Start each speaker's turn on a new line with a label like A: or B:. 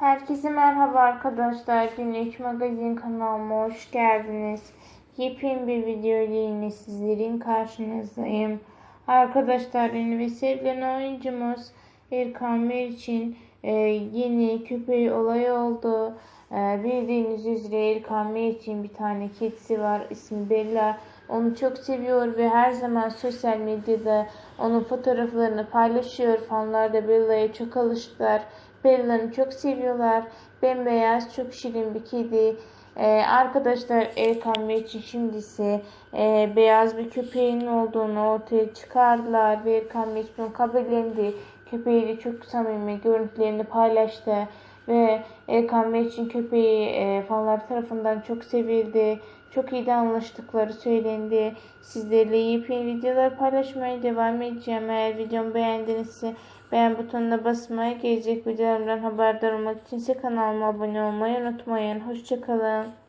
A: Herkese merhaba arkadaşlar. Günlük Magazin kanalıma hoş geldiniz. Yepyeni bir video ile yine sizlerin karşınızdayım. Arkadaşlar ünlü ve sevilen oyuncumuz Erkan Meriç'in e, yeni köpeği olay oldu. E, bildiğiniz üzere Erkan Meriç'in bir tane kedisi var. İsmi Bella. Onu çok seviyor ve her zaman sosyal medyada onun fotoğraflarını paylaşıyor. Fanlar da Bella'ya çok alıştılar. Bella'nı çok seviyorlar. Bembeyaz, çok şirin bir kedi. Ee, arkadaşlar Erkan Bey için şimdi ise e, beyaz bir köpeğin olduğunu ortaya çıkardılar ve Erkan Bey bunu kabullendi. Köpeğiyle çok samimi görüntülerini paylaştı ve Bey için köpeği e, fanlar tarafından çok sevildi. Çok iyi de anlaştıkları söylendi. Sizlerle yepyeni videolar paylaşmaya devam edeceğim. Eğer videomu beğendinizse beğen butonuna basmaya gelecek videolarımdan haberdar olmak için ise kanalıma abone olmayı unutmayın. Hoşçakalın.